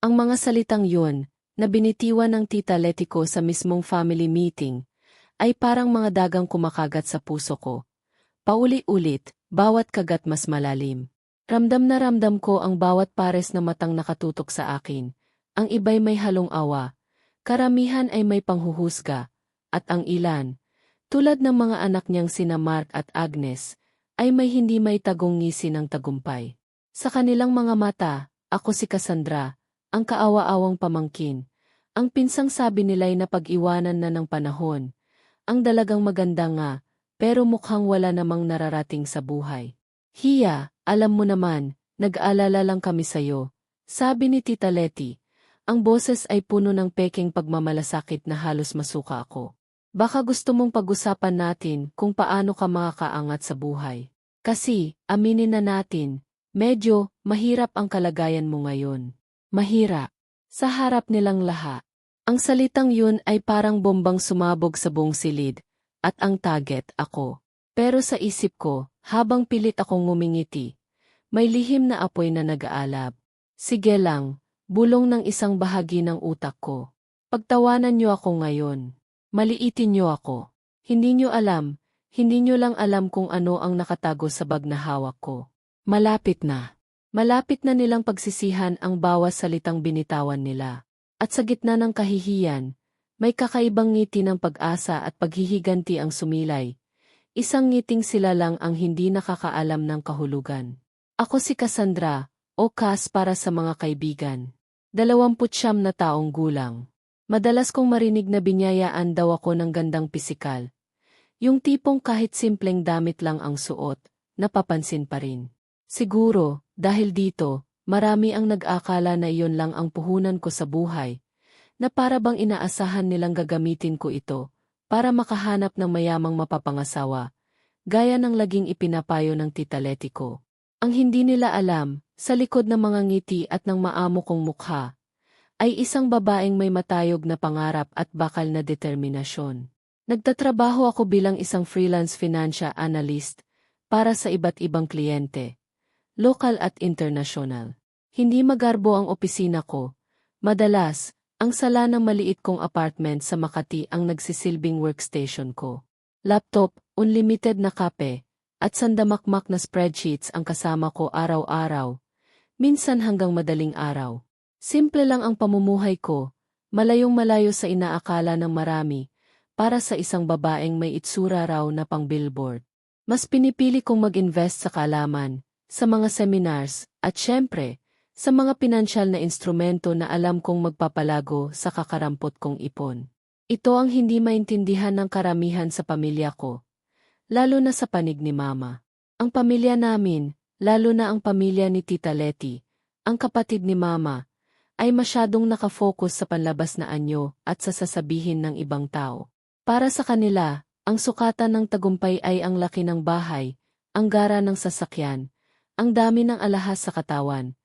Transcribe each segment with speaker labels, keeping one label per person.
Speaker 1: Ang mga salitang yun, na binitiwan ng tita Letty ko sa mismong family meeting, ay parang mga dagang kumakagat sa puso ko. Pauli-ulit, bawat kagat mas malalim. Ramdam na ramdam ko ang bawat pares na matang nakatutok sa akin. Ang iba'y may halong awa, karamihan ay may panghuhusga, at ang ilan, tulad ng mga anak niyang sina Mark at Agnes, ay may hindi may tagong ngisi ng tagumpay. Sa kanilang mga mata, ako si Cassandra, ang kaawa-awang pamangkin. Ang pinsang sabi nila'y napag-iwanan na ng panahon. Ang dalagang maganda nga, pero mukhang wala namang nararating sa buhay. Hiya, alam mo naman, nag-aalala lang kami sa'yo. Sabi ni Tita Letty, ang boses ay puno ng peking pagmamalasakit na halos masuka ako. Baka gusto mong pag-usapan natin kung paano ka makakaangat sa buhay. Kasi, aminin na natin, medyo mahirap ang kalagayan mo ngayon. Mahirap. Sa harap nilang lahat. Ang salitang yun ay parang bombang sumabog sa buong silid, at ang target ako. Pero sa isip ko, habang pilit akong ngumingiti, may lihim na apoy na nag-aalab. Sige lang, bulong ng isang bahagi ng utak ko. Pagtawanan niyo ako ngayon. Maliitin niyo ako. Hindi niyo alam, hindi niyo lang alam kung ano ang nakatago sa bag na hawak ko. Malapit na. Malapit na nilang pagsisihan ang bawas salitang binitawan nila. At sa gitna ng kahihiyan, may kakaibang ngiti ng pag-asa at paghihiganti ang sumilay. Isang ngiting sila lang ang hindi nakakaalam ng kahulugan. Ako si Cassandra, o Cas para sa mga kaibigan. Dalawamputsyam na taong gulang. Madalas kong marinig na binyayaan daw ako ng gandang pisikal. Yung tipong kahit simpleng damit lang ang suot, napapansin pa rin. Siguro, dahil dito, marami ang nag-akala na iyon lang ang puhunan ko sa buhay, na para bang inaasahan nilang gagamitin ko ito, para makahanap ng mayamang mapapangasawa, gaya ng laging ipinapayo ng tita Letty ko. Ang hindi nila alam, sa likod ng mga ngiti at ng maamo kong mukha, ay isang babaeng may matayog na pangarap at bakal na determinasyon. Nagtatrabaho ako bilang isang freelance financial analyst para sa iba't ibang kliyente lokal at internasyonal. Hindi magarbo ang opisina ko. Madalas, ang sala ng maliit kong apartment sa Makati ang nagsisilbing workstation ko. Laptop, unlimited na kape, at sandamakmak na spreadsheets ang kasama ko araw-araw. Minsan hanggang madaling araw. Simple lang ang pamumuhay ko, malayong malayo sa inaakala ng marami, para sa isang babaeng may itsura raw na pang billboard. Mas pinipili kong mag-invest sa kalaman, sa mga seminars, at syempre, sa mga pinansyal na instrumento na alam kong magpapalago sa kakarampot kong ipon. Ito ang hindi maintindihan ng karamihan sa pamilya ko, lalo na sa panig ni Mama. Ang pamilya namin, lalo na ang pamilya ni Tita Letty, ang kapatid ni Mama, ay masyadong nakafocus sa panlabas na anyo at sa sasabihin ng ibang tao. Para sa kanila, ang sukatan ng tagumpay ay ang laki ng bahay, ang gara ng sasakyan, ang dami ng alahas sa katawan,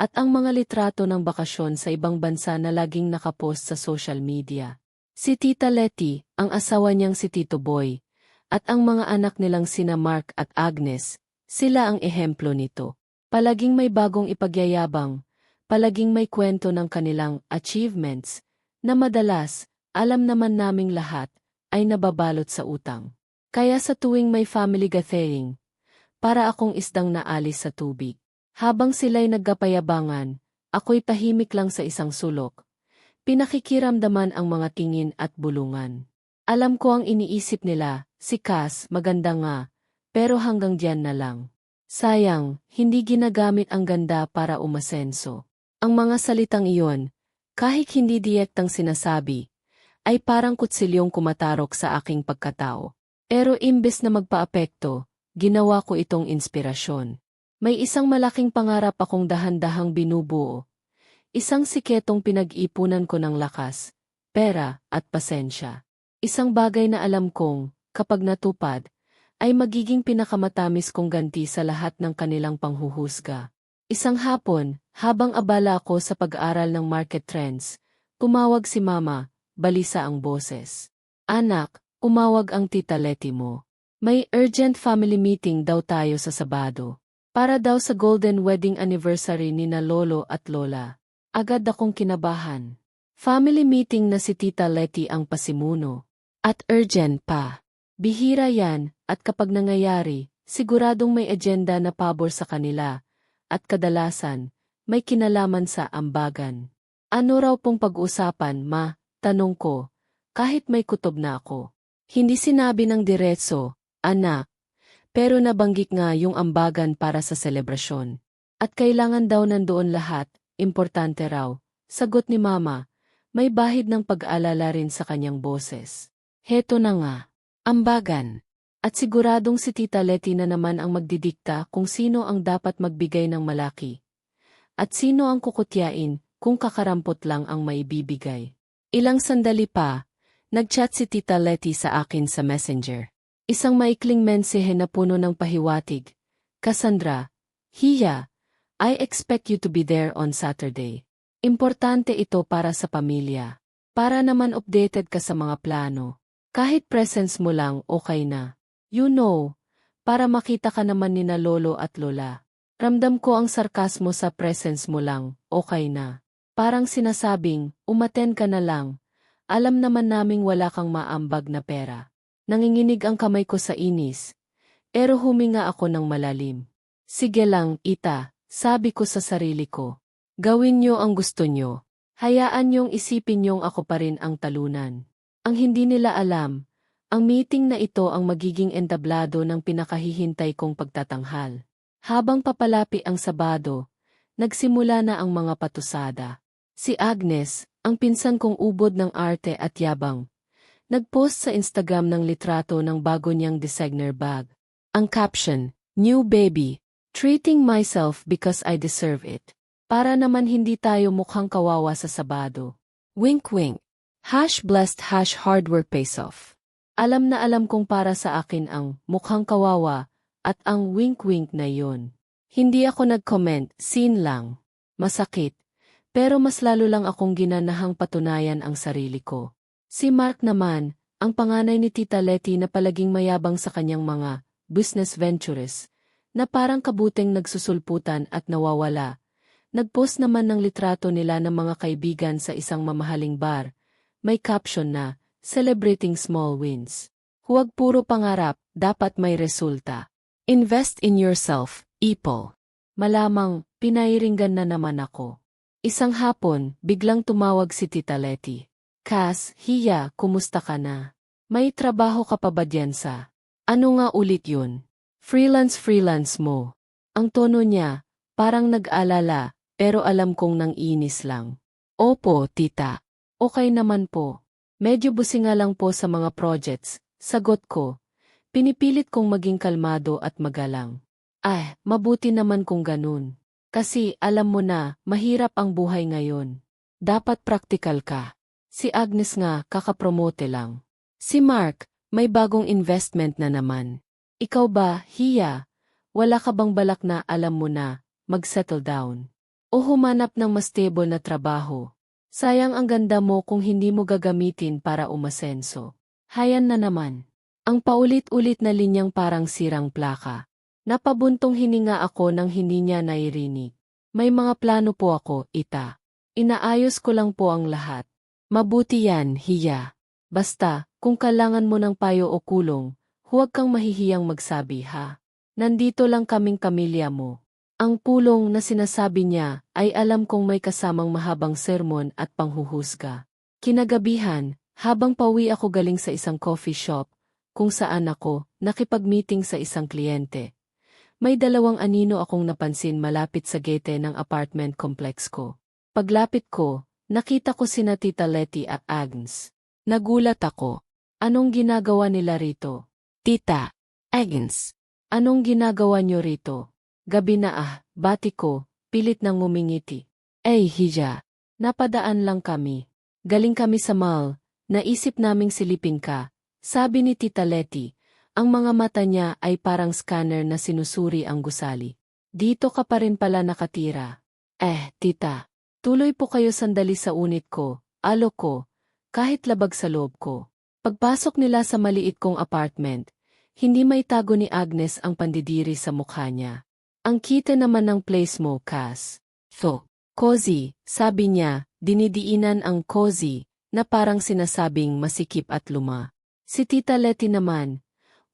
Speaker 1: at ang mga litrato ng bakasyon sa ibang bansa na laging nakapost sa social media. Si Tita Letty, ang asawa niyang si Tito Boy, at ang mga anak nilang sina Mark at Agnes, sila ang ehemplo nito. Palaging may bagong ipagyayabang, palaging may kwento ng kanilang achievements, na madalas, alam naman naming lahat, ay nababalot sa utang. Kaya sa tuwing may family gathering, para akong isdang naalis sa tubig. Habang sila'y nagkapayabangan, ako'y tahimik lang sa isang sulok. Pinakikiramdaman ang mga tingin at bulungan. Alam ko ang iniisip nila, si Cass, maganda nga, pero hanggang diyan na lang. Sayang, hindi ginagamit ang ganda para umasenso. Ang mga salitang iyon, kahit hindi diyektang sinasabi, ay parang kutsilyong kumatarok sa aking pagkatao. Pero imbes na magpaapekto, ginawa ko itong inspirasyon. May isang malaking pangarap akong dahan-dahang binubuo. Isang siketong pinag-ipunan ko ng lakas, pera, at pasensya. Isang bagay na alam kong, kapag natupad, ay magiging pinakamatamis kong ganti sa lahat ng kanilang panghuhusga. Isang hapon, habang abala ako sa pag-aaral ng market trends, tumawag si mama, balisa ang boses. Anak, umawag ang tita Letty mo. May urgent family meeting daw tayo sa Sabado. Para daw sa golden wedding anniversary ni na Lolo at Lola. Agad akong kinabahan. Family meeting na si Tita Letty ang pasimuno. At urgent pa. Bihira yan, at kapag nangyayari, siguradong may agenda na pabor sa kanila. At kadalasan, may kinalaman sa ambagan. Ano raw pong pag-usapan, ma? Tanong ko, kahit may kutob na ako. Hindi sinabi ng diretso, anak, pero nabanggit nga yung ambagan para sa selebrasyon. At kailangan daw nandoon lahat, importante raw. Sagot ni mama, may bahid ng pag-alala rin sa kanyang boses. Heto na nga, ambagan. At siguradong si Tita Letty na naman ang magdidikta kung sino ang dapat magbigay ng malaki. At sino ang kukutyain kung kakarampot lang ang maibibigay. Ilang sandali pa, nagchat si Tita Letty sa akin sa messenger. Isang maikling mensahe na puno ng pahiwatig. Cassandra, Hiya, I expect you to be there on Saturday. Importante ito para sa pamilya. Para naman updated ka sa mga plano. Kahit presence mo lang, okay na. You know, para makita ka naman ni na lolo at lola. Ramdam ko ang sarkasmo sa presence mo lang, okay na. Parang sinasabing, umaten ka na lang. Alam naman naming wala kang maambag na pera. Nanginginig ang kamay ko sa inis. Pero huminga ako ng malalim. Sige lang, ita, sabi ko sa sarili ko. Gawin nyo ang gusto nyo. Hayaan nyong isipin nyong ako pa rin ang talunan. Ang hindi nila alam, ang meeting na ito ang magiging entablado ng pinakahihintay kong pagtatanghal. Habang papalapi ang Sabado, nagsimula na ang mga patusada. Si Agnes, ang pinsan kong ubod ng arte at yabang, nagpost sa Instagram ng litrato ng bago niyang designer bag. Ang caption, New Baby, Treating Myself Because I Deserve It. Para naman hindi tayo mukhang kawawa sa Sabado. Wink wink. Hash blessed hash hardware pays off. Alam na alam kong para sa akin ang mukhang kawawa at ang wink-wink na yon. Hindi ako nag-comment, scene lang. Masakit. Pero mas lalo lang akong ginanahang patunayan ang sarili ko. Si Mark naman, ang panganay ni Tita Letty na palaging mayabang sa kanyang mga business ventures, na parang kabuting nagsusulputan at nawawala. Nagpost naman ng litrato nila ng mga kaibigan sa isang mamahaling bar, may caption na, Celebrating Small Wins. Huwag puro pangarap, dapat may resulta. Invest in yourself, Ipo. Malamang, pinairinggan na naman ako. Isang hapon, biglang tumawag si Tita Letty. Kas, Hiya, kumusta ka na? May trabaho ka pa ba dyan sa? Ano nga ulit yun? Freelance-freelance mo. Ang tono niya, parang nag-alala, pero alam kong nang inis lang. Opo, tita. Okay naman po. Medyo businga lang po sa mga projects, sagot ko. Pinipilit kong maging kalmado at magalang. Ah, mabuti naman kung ganun. Kasi alam mo na, mahirap ang buhay ngayon. Dapat praktikal ka. Si Agnes nga, kakapromote lang. Si Mark, may bagong investment na naman. Ikaw ba, Hiya? Wala ka bang balak na alam mo na, mag-settle down? O humanap ng mas stable na trabaho? Sayang ang ganda mo kung hindi mo gagamitin para umasenso. Hayan na naman. Ang paulit-ulit na linyang parang sirang plaka. Napabuntong hininga ako nang hindi niya nairinig. May mga plano po ako, ita. Inaayos ko lang po ang lahat. Mabuti yan, hiya. Basta, kung kailangan mo ng payo o kulong, huwag kang mahihiyang magsabi ha. Nandito lang kaming pamilya mo. Ang pulong na sinasabi niya ay alam kong may kasamang mahabang sermon at panghuhusga. Kinagabihan, habang pauwi ako galing sa isang coffee shop, kung saan ako nakipag-meeting sa isang kliyente. May dalawang anino akong napansin malapit sa gate ng apartment complex ko. Paglapit ko, nakita ko sina Tita Letty at Agnes. Nagulat ako. Anong ginagawa nila rito? Tita, Agnes, anong ginagawa niyo rito? Gabi na ah, bati ko, pilit nang ngumingiti. Ay, hija, napadaan lang kami. Galing kami sa mall, naisip naming silipin ka. Sabi ni Tita Letty, ang mga mata niya ay parang scanner na sinusuri ang gusali. Dito ka pa rin pala nakatira. Eh, tita, tuloy po kayo sandali sa unit ko, alo ko, kahit labag sa loob ko. Pagpasok nila sa maliit kong apartment, hindi may tago ni Agnes ang pandidiri sa mukha niya. Ang kita naman ng place mo, Cass. So, Cozy, sabi niya, dinidiinan ang cozy, na parang sinasabing masikip at luma. Si Tita Letty naman,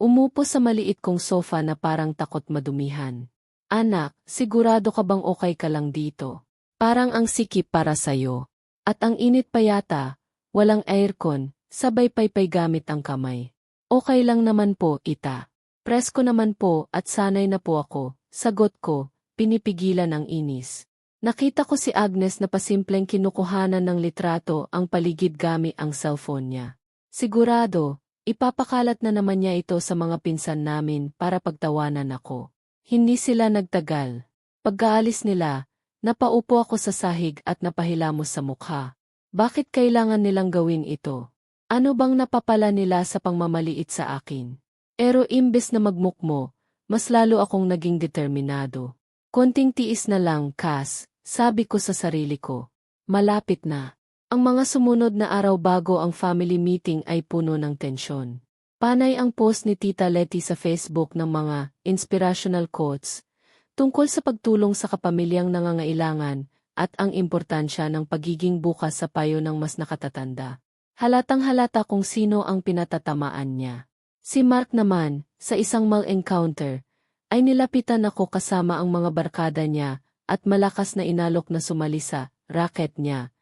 Speaker 1: umupo sa maliit kong sofa na parang takot madumihan. Anak, sigurado ka bang okay ka lang dito? Parang ang sikip para sa'yo. At ang init pa yata, walang aircon, sabay paypay gamit ang kamay. Okay lang naman po, ita. Presko naman po at sanay na po ako, sagot ko, pinipigilan ang inis. Nakita ko si Agnes na pasimpleng kinukuhanan ng litrato ang paligid gami ang cellphone niya. Sigurado, ipapakalat na naman niya ito sa mga pinsan namin para pagtawanan ako. Hindi sila nagtagal. Pagkaalis nila, napaupo ako sa sahig at napahilamos sa mukha. Bakit kailangan nilang gawin ito? Ano bang napapala nila sa pangmamaliit sa akin? Pero imbes na magmukmo, mas lalo akong naging determinado. Konting tiis na lang, Kas, sabi ko sa sarili ko. Malapit na. Ang mga sumunod na araw bago ang family meeting ay puno ng tensyon. Panay ang post ni Tita Letty sa Facebook ng mga inspirational quotes tungkol sa pagtulong sa kapamilyang nangangailangan at ang importansya ng pagiging bukas sa payo ng mas nakatatanda. Halatang halata kung sino ang pinatatamaan niya. Si Mark naman, sa isang mal-encounter, ay nilapitan ako kasama ang mga barkada niya at malakas na inalok na sumali sa racket niya.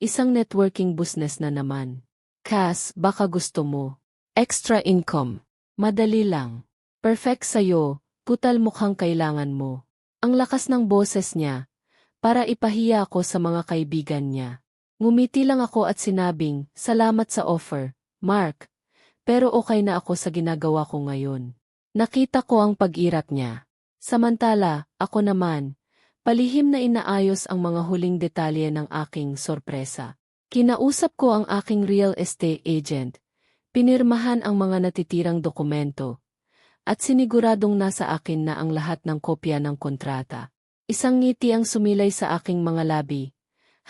Speaker 1: Isang networking business na naman. Cass, baka gusto mo. Extra income. Madali lang. Perfect sa'yo, putal mukhang kailangan mo. Ang lakas ng boses niya, para ipahiya ako sa mga kaibigan niya. Ngumiti lang ako at sinabing, salamat sa offer, Mark. Pero okay na ako sa ginagawa ko ngayon. Nakita ko ang pag-irat niya. Samantala, ako naman, Palihim na inaayos ang mga huling detalye ng aking sorpresa. Kinausap ko ang aking real estate agent, pinirmahan ang mga natitirang dokumento, at siniguradong nasa akin na ang lahat ng kopya ng kontrata. Isang ngiti ang sumilay sa aking mga labi,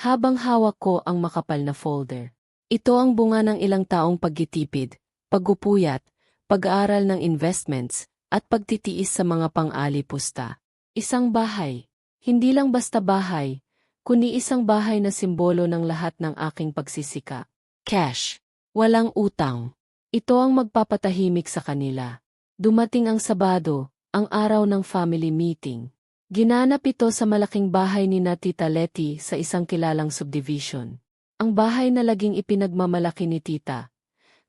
Speaker 1: habang hawak ko ang makapal na folder. Ito ang bunga ng ilang taong paggitipid, pagupuyat, pag-aaral ng investments, at pagtitiis sa mga pang-alipusta. Isang bahay. Hindi lang basta bahay, kundi isang bahay na simbolo ng lahat ng aking pagsisika. Cash. Walang utang. Ito ang magpapatahimik sa kanila. Dumating ang Sabado, ang araw ng family meeting. Ginanap ito sa malaking bahay ni na Tita Letty sa isang kilalang subdivision. Ang bahay na laging ipinagmamalaki ni Tita.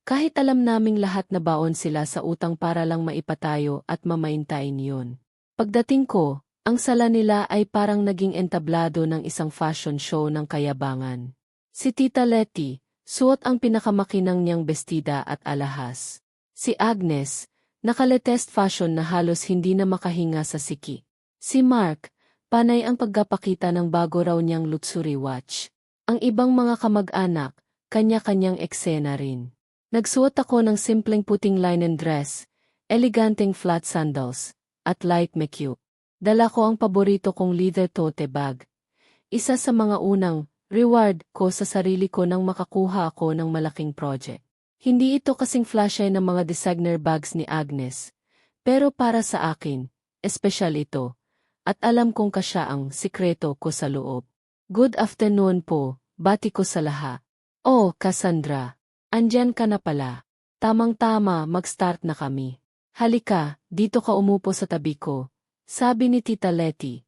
Speaker 1: Kahit alam naming lahat na baon sila sa utang para lang maipatayo at mamaintain yun. Pagdating ko, ang sala nila ay parang naging entablado ng isang fashion show ng kayabangan. Si Tita Letty, suot ang pinakamakinang niyang bestida at alahas. Si Agnes, nakaletest fashion na halos hindi na makahinga sa siki. Si Mark, panay ang pagkapakita ng bago raw niyang luxury watch. Ang ibang mga kamag-anak, kanya-kanyang eksena rin. Nagsuot ako ng simpleng puting linen dress, eleganteng flat sandals, at light make-up. Dala ko ang paborito kong leather tote bag. Isa sa mga unang reward ko sa sarili ko nang makakuha ako ng malaking project. Hindi ito kasing flashy ng mga designer bags ni Agnes. Pero para sa akin, espesyal ito. At alam kong kasya ang sikreto ko sa loob. Good afternoon po, bati ko sa laha. Oh, Cassandra. Andyan ka na pala. Tamang-tama, mag-start na kami. Halika, dito ka umupo sa tabi ko, sabi ni Tita Letty.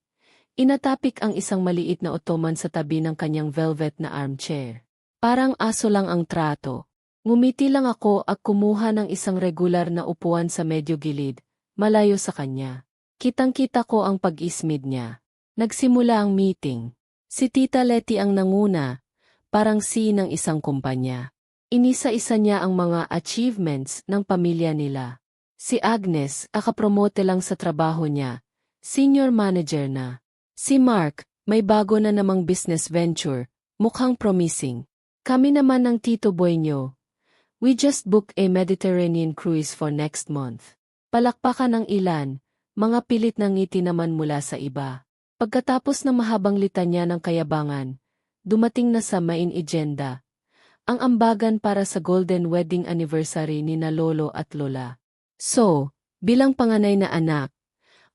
Speaker 1: Inatapik ang isang maliit na ottoman sa tabi ng kanyang velvet na armchair. Parang aso lang ang trato. Ngumiti lang ako at kumuha ng isang regular na upuan sa medyo gilid, malayo sa kanya. Kitang-kita ko ang pag-ismid niya. Nagsimula ang meeting. Si Tita Letty ang nanguna, parang si ng isang kumpanya. Inisa-isa niya ang mga achievements ng pamilya nila. Si Agnes, akapromote lang sa trabaho niya, Senior manager na. Si Mark, may bago na namang business venture, mukhang promising. Kami naman ng tito boy nyo. We just booked a Mediterranean cruise for next month. Palakpakan ng ilan, mga pilit ng ngiti naman mula sa iba. Pagkatapos ng mahabang litanya ng kayabangan, dumating na sa main agenda. Ang ambagan para sa golden wedding anniversary ni na lolo at lola. So, bilang panganay na anak,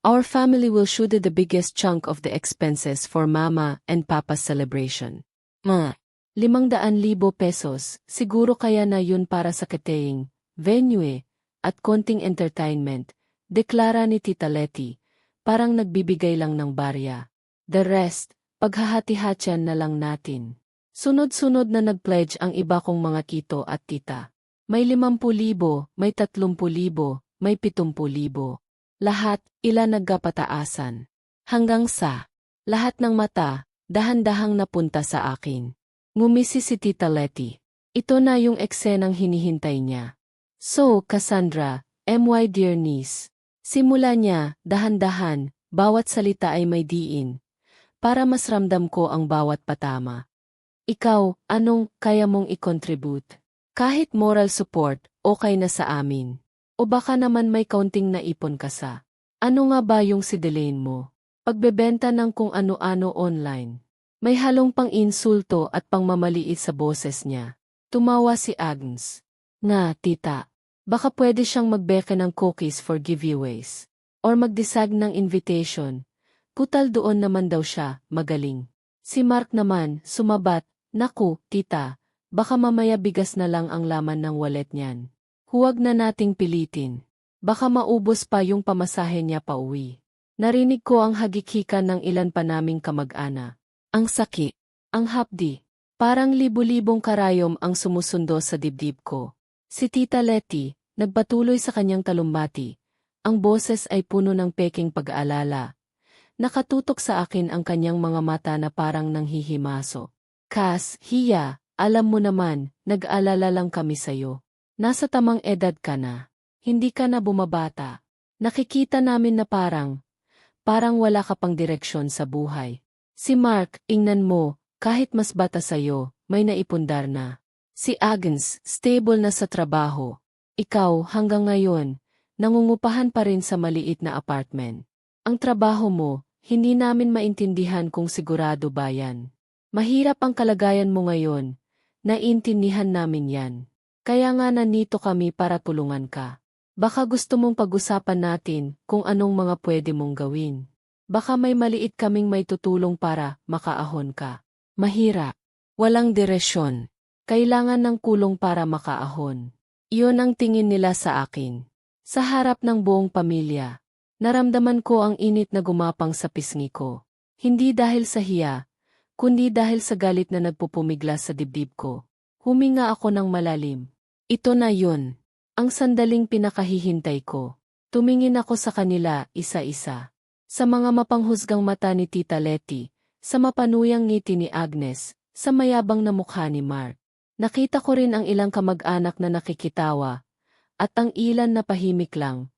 Speaker 1: Our family will shoot the biggest chunk of the expenses for mama and papa's celebration. Ma, limang daan libo pesos, siguro kaya na yun para sa catering, venue, at konting entertainment, deklara ni Tita Letty, parang nagbibigay lang ng barya. The rest, paghahati-hatyan na lang natin. Sunod-sunod na nag-pledge ang iba kong mga kito at tita. May limampu libo, may tatlumpu libo, may pitumpu libo. Lahat, ilan nagkapataasan. Hanggang sa, lahat ng mata, dahan-dahang napunta sa akin. Ngumisi si Tita Letty. Ito na yung eksenang hinihintay niya. So, Cassandra, MY dear niece. Simula niya, dahan-dahan, bawat salita ay may diin. Para mas ramdam ko ang bawat patama. Ikaw, anong kaya mong i-contribute? Kahit moral support, okay na sa amin. O baka naman may kaunting naipon ka sa. Ano nga ba yung si Delaine mo? Pagbebenta ng kung ano-ano online. May halong pang insulto at pangmamaliit sa boses niya. Tumawa si Agnes. Nga, tita. Baka pwede siyang magbeke ng cookies for giveaways. Or magdesag ng invitation. Putal doon naman daw siya, magaling. Si Mark naman, sumabat, Naku, tita, baka mamaya bigas na lang ang laman ng wallet niyan. Huwag na nating pilitin. Baka maubos pa yung pamasahe niya pa uwi. Narinig ko ang hagikikan ng ilan pa naming kamag-ana. Ang sakit. Ang hapdi. Parang libu-libong karayom ang sumusundo sa dibdib ko. Si Tita Letty, nagpatuloy sa kanyang talumbati. Ang boses ay puno ng peking pag-aalala. Nakatutok sa akin ang kanyang mga mata na parang nanghihimaso. Kas, hiya, alam mo naman, nag-alala lang kami sa'yo. Nasa tamang edad ka na. Hindi ka na bumabata. Nakikita namin na parang, parang wala ka pang direksyon sa buhay. Si Mark, ingnan mo, kahit mas bata sa'yo, may naipundar na. Si Agnes, stable na sa trabaho. Ikaw, hanggang ngayon, nangungupahan pa rin sa maliit na apartment. Ang trabaho mo, hindi namin maintindihan kung sigurado ba yan. Mahirap ang kalagayan mo ngayon, naiintindihan namin yan. Kaya nga nandito kami para tulungan ka. Baka gusto mong pag-usapan natin kung anong mga pwede mong gawin. Baka may maliit kaming may tutulong para makaahon ka. Mahirap. Walang direksyon. Kailangan ng kulong para makaahon. Iyon ang tingin nila sa akin. Sa harap ng buong pamilya, naramdaman ko ang init na gumapang sa pisngi ko. Hindi dahil sa hiya, kundi dahil sa galit na nagpupumigla sa dibdib ko. Huminga ako ng malalim. Ito na yun. Ang sandaling pinakahihintay ko. Tumingin ako sa kanila, isa-isa. Sa mga mapanghusgang mata ni Tita Letty, sa mapanuyang ngiti ni Agnes, sa mayabang na mukha ni Mark. Nakita ko rin ang ilang kamag-anak na nakikitawa, at ang ilan na pahimik lang,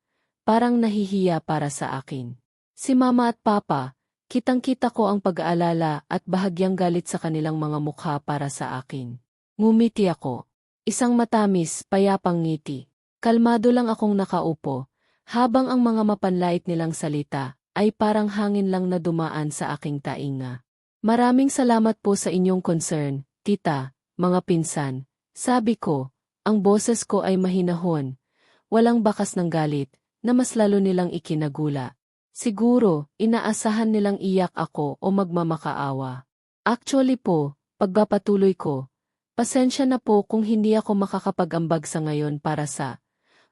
Speaker 1: parang nahihiya para sa akin. Si Mama at Papa, kitang-kita ko ang pag-aalala at bahagyang galit sa kanilang mga mukha para sa akin. Ngumiti ako. Isang matamis, payapang ngiti. Kalmado lang akong nakaupo, habang ang mga mapanlait nilang salita ay parang hangin lang na dumaan sa aking tainga. Maraming salamat po sa inyong concern, tita, mga pinsan. Sabi ko, ang boses ko ay mahinahon, walang bakas ng galit, na mas lalo nilang ikinagula. Siguro, inaasahan nilang iyak ako o magmamakaawa. Actually po, pagpapatuloy ko, Pasensya na po kung hindi ako makakapag-ambag sa ngayon para sa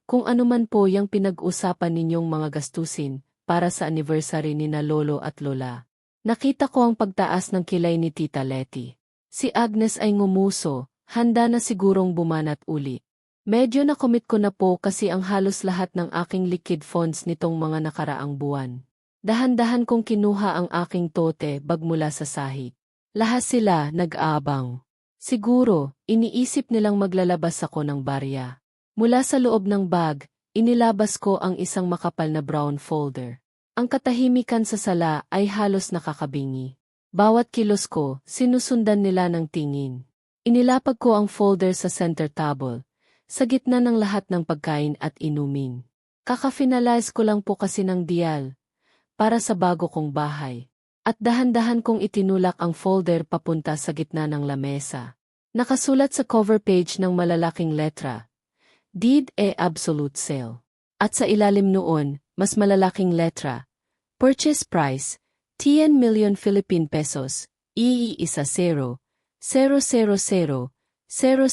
Speaker 1: kung anuman po yung pinag-usapan ninyong mga gastusin para sa anniversary ni na lolo at lola. Nakita ko ang pagtaas ng kilay ni Tita Letty. Si Agnes ay ngumuso, handa na sigurong bumanat uli. Medyo nakomit ko na po kasi ang halos lahat ng aking liquid funds nitong mga nakaraang buwan. Dahan-dahan kong kinuha ang aking tote bag mula sa sahig. Lahat sila nag-aabang. Siguro, iniisip nilang maglalabas ako ng barya. Mula sa loob ng bag, inilabas ko ang isang makapal na brown folder. Ang katahimikan sa sala ay halos nakakabingi. Bawat kilos ko, sinusundan nila ng tingin. Inilapag ko ang folder sa center table, sa gitna ng lahat ng pagkain at inumin. Kaka-finalize ko lang po kasi ng dial, para sa bago kong bahay. At dahan-dahan kong itinulak ang folder papunta sa gitna ng lamesa. Nakasulat sa cover page ng malalaking letra, Deed e Absolute Sale. At sa ilalim noon, mas malalaking letra, Purchase price, 10 million Philippine pesos, ii isa 0, 000, 000, 00,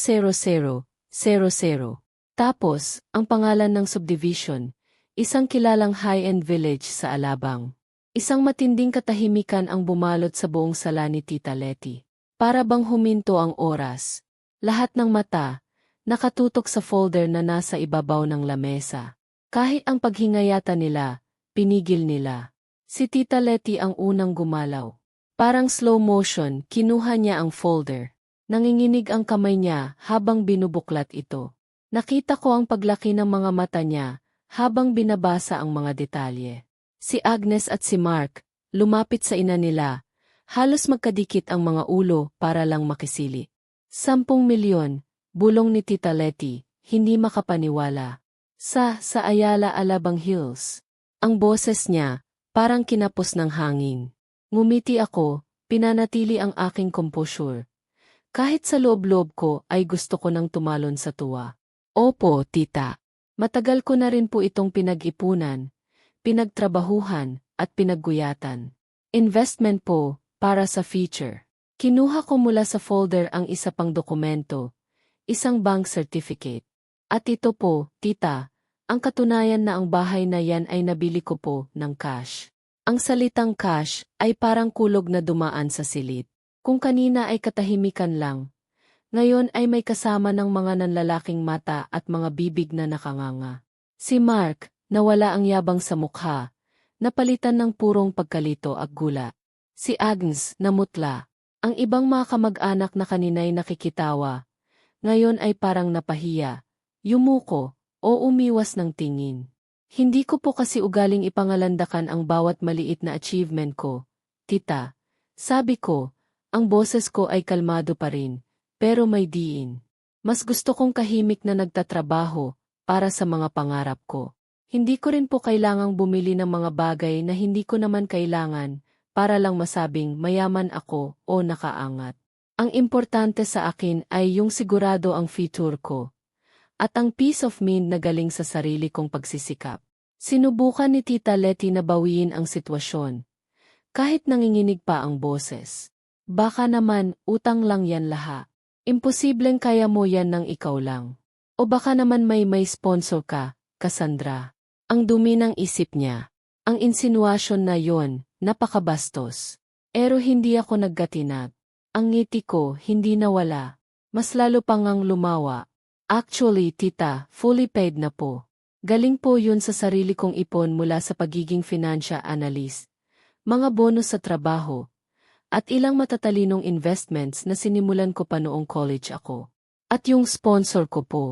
Speaker 1: 00. Tapos, ang pangalan ng subdivision, isang kilalang high-end village sa Alabang. Isang matinding katahimikan ang bumalot sa buong sala ni Tita Letty. Para bang huminto ang oras. Lahat ng mata, nakatutok sa folder na nasa ibabaw ng lamesa. Kahit ang paghingayata nila, pinigil nila. Si Tita Letty ang unang gumalaw. Parang slow motion, kinuha niya ang folder. Nanginginig ang kamay niya habang binubuklat ito. Nakita ko ang paglaki ng mga mata niya habang binabasa ang mga detalye. Si Agnes at si Mark, lumapit sa ina nila, halos magkadikit ang mga ulo para lang makisili. Sampung milyon, bulong ni Tita Letty, hindi makapaniwala. Sa, sa Ayala Alabang Hills. Ang boses niya, parang kinapos ng hangin. Ngumiti ako, pinanatili ang aking composure. Kahit sa loob-loob ko ay gusto ko nang tumalon sa tuwa. Opo, tita. Matagal ko na rin po itong pinag-ipunan, pinagtrabahuhan, at pinagguyatan. Investment po, para sa future. Kinuha ko mula sa folder ang isa pang dokumento, isang bank certificate. At ito po, tita, ang katunayan na ang bahay na yan ay nabili ko po ng cash. Ang salitang cash ay parang kulog na dumaan sa silid. Kung kanina ay katahimikan lang, ngayon ay may kasama ng mga nanlalaking mata at mga bibig na nakanganga. Si Mark, nawala ang yabang sa mukha, napalitan ng purong pagkalito at gula. Si Agnes, namutla. Ang ibang mga kamag-anak na kanina'y nakikitawa, ngayon ay parang napahiya, yumuko, o umiwas ng tingin. Hindi ko po kasi ugaling ipangalandakan ang bawat maliit na achievement ko. Tita, sabi ko, ang boses ko ay kalmado pa rin, pero may diin. Mas gusto kong kahimik na nagtatrabaho para sa mga pangarap ko. Hindi ko rin po kailangang bumili ng mga bagay na hindi ko naman kailangan para lang masabing mayaman ako o nakaangat. Ang importante sa akin ay yung sigurado ang future ko. At ang peace of mind na galing sa sarili kong pagsisikap. Sinubukan ni Tita Letty na bawiin ang sitwasyon. Kahit nanginginig pa ang boses. Baka naman, utang lang yan lahat. Imposibleng kaya mo yan ng ikaw lang. O baka naman may may sponsor ka, Cassandra. Ang dumi ng isip niya. Ang insinuasyon na yon, napakabastos. Pero hindi ako naggatinag. Ang ngiti ko, hindi nawala. Mas lalo pang ang lumawa. Actually, tita, fully paid na po. Galing po yun sa sarili kong ipon mula sa pagiging financial analyst. Mga bonus sa trabaho, at ilang matatalinong investments na sinimulan ko pa noong college ako. At yung sponsor ko po.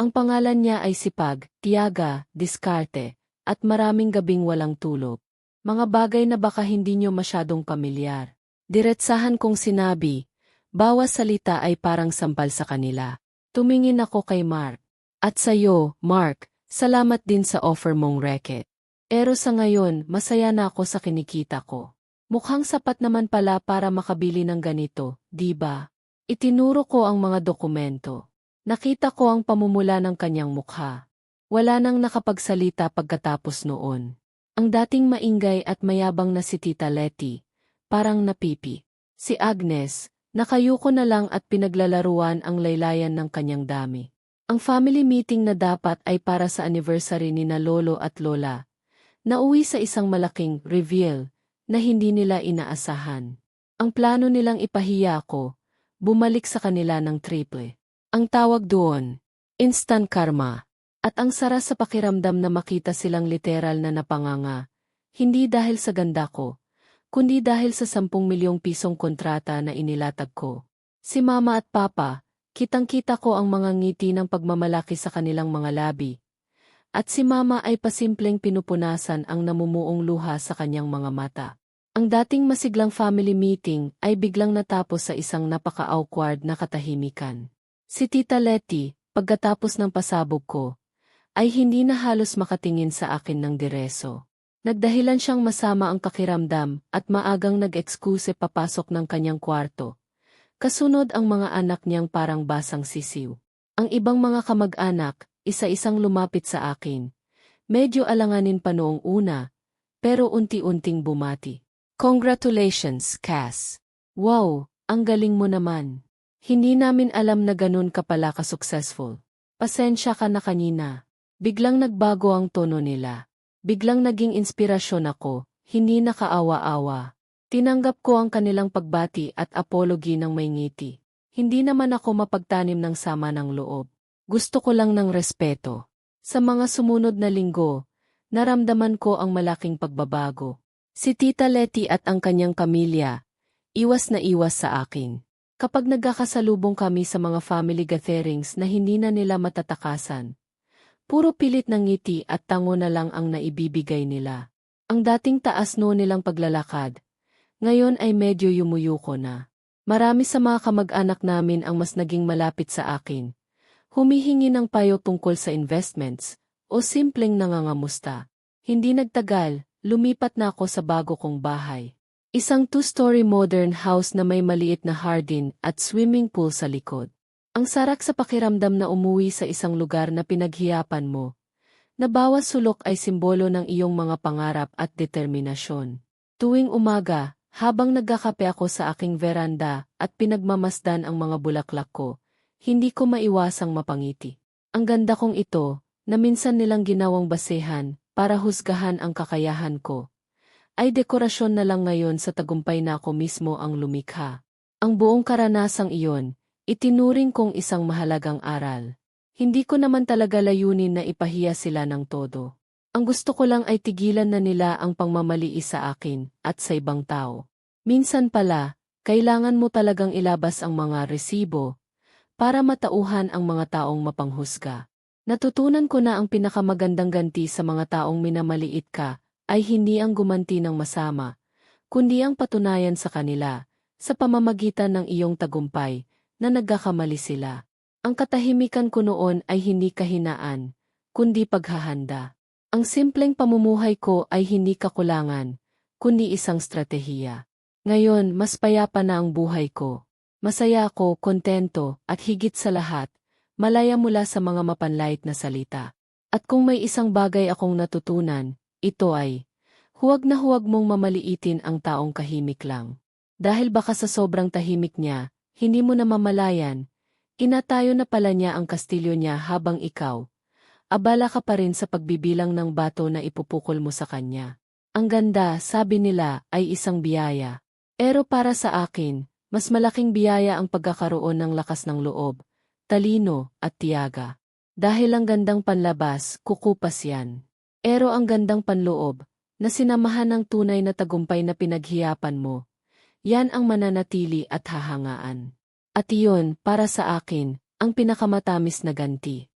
Speaker 1: Ang pangalan niya ay Sipag, Tiaga, Diskarte, at maraming gabing walang tulog. Mga bagay na baka hindi nyo masyadong pamilyar. Diretsahan kong sinabi, bawas salita ay parang sampal sa kanila. Tumingin ako kay Mark. At sa'yo, Mark, salamat din sa offer mong racket. Pero sa ngayon, masaya na ako sa kinikita ko. Mukhang sapat naman pala para makabili ng ganito, di ba? Itinuro ko ang mga dokumento. Nakita ko ang pamumula ng kanyang mukha. Wala nang nakapagsalita pagkatapos noon. Ang dating maingay at mayabang na si Tita Letty, parang napipi. Si Agnes, nakayuko na lang at pinaglalaruan ang laylayan ng kanyang dami. Ang family meeting na dapat ay para sa anniversary ni na Lolo at Lola. Nauwi sa isang malaking reveal na hindi nila inaasahan. Ang plano nilang ipahiya ko, bumalik sa kanila ng triple. Ang tawag doon, instant karma. At ang sara sa pakiramdam na makita silang literal na napanganga, hindi dahil sa ganda ko, kundi dahil sa 10 milyong pisong kontrata na inilatag ko. Si mama at papa, kitang-kita ko ang mga ngiti ng pagmamalaki sa kanilang mga labi. At si mama ay pasimpleng pinupunasan ang namumuong luha sa kanyang mga mata. Ang dating masiglang family meeting ay biglang natapos sa isang napaka-awkward na katahimikan. Si Tita Letty, pagkatapos ng pasabog ko, ay hindi na halos makatingin sa akin ng direso. Nagdahilan siyang masama ang kakiramdam at maagang nag-ekskuse papasok ng kanyang kwarto. Kasunod ang mga anak niyang parang basang sisiw. Ang ibang mga kamag-anak, isa-isang lumapit sa akin. Medyo alanganin pa noong una, pero unti-unting bumati. Congratulations, Cass. Wow, ang galing mo naman. Hindi namin alam na ganun ka pala ka-successful. Pasensya ka na kanina. Biglang nagbago ang tono nila. Biglang naging inspirasyon ako, hindi nakaawa-awa. Tinanggap ko ang kanilang pagbati at apology ng may ngiti. Hindi naman ako mapagtanim ng sama ng loob. Gusto ko lang ng respeto. Sa mga sumunod na linggo, naramdaman ko ang malaking pagbabago. Si Tita Letty at ang kanyang pamilya, iwas na iwas sa akin. Kapag nagkakasalubong kami sa mga family gatherings na hindi na nila matatakasan, puro pilit ng ngiti at tango na lang ang naibibigay nila. Ang dating taas no nilang paglalakad, ngayon ay medyo yumuyuko na. Marami sa mga kamag-anak namin ang mas naging malapit sa akin. Humihingi ng payo tungkol sa investments o simpleng nangangamusta. Hindi nagtagal, lumipat na ako sa bago kong bahay. Isang two-story modern house na may maliit na hardin at swimming pool sa likod. Ang sarak sa pakiramdam na umuwi sa isang lugar na pinaghiyapan mo, na bawat sulok ay simbolo ng iyong mga pangarap at determinasyon. Tuwing umaga, habang nagkakape ako sa aking veranda at pinagmamasdan ang mga bulaklak ko, hindi ko maiwasang mapangiti. Ang ganda kong ito, na minsan nilang ginawang basehan, para husgahan ang kakayahan ko, ay dekorasyon na lang ngayon sa tagumpay na ako mismo ang lumikha. Ang buong karanasang iyon, itinuring kong isang mahalagang aral. Hindi ko naman talaga layunin na ipahiya sila ng todo. Ang gusto ko lang ay tigilan na nila ang pangmamaliis sa akin at sa ibang tao. Minsan pala, kailangan mo talagang ilabas ang mga resibo para matauhan ang mga taong mapanghusga. Natutunan ko na ang pinakamagandang ganti sa mga taong minamaliit ka ay hindi ang gumanti ng masama, kundi ang patunayan sa kanila, sa pamamagitan ng iyong tagumpay, na nagkakamali sila. Ang katahimikan ko noon ay hindi kahinaan, kundi paghahanda. Ang simpleng pamumuhay ko ay hindi kakulangan, kundi isang stratehiya. Ngayon, mas payapa na ang buhay ko. Masaya ako, kontento, at higit sa lahat, malaya mula sa mga mapanlait na salita. At kung may isang bagay akong natutunan, ito ay, huwag na huwag mong mamaliitin ang taong kahimik lang. Dahil baka sa sobrang tahimik niya, hindi mo na mamalayan, inatayo na pala niya ang kastilyo niya habang ikaw, abala ka pa rin sa pagbibilang ng bato na ipupukol mo sa kanya. Ang ganda, sabi nila, ay isang biyaya. Pero para sa akin, mas malaking biyaya ang pagkakaroon ng lakas ng loob, talino, at tiyaga. Dahil ang gandang panlabas, kukupas yan. Pero ang gandang panloob, na sinamahan ng tunay na tagumpay na pinaghiyapan mo, yan ang mananatili at hahangaan. At iyon, para sa akin, ang pinakamatamis na ganti.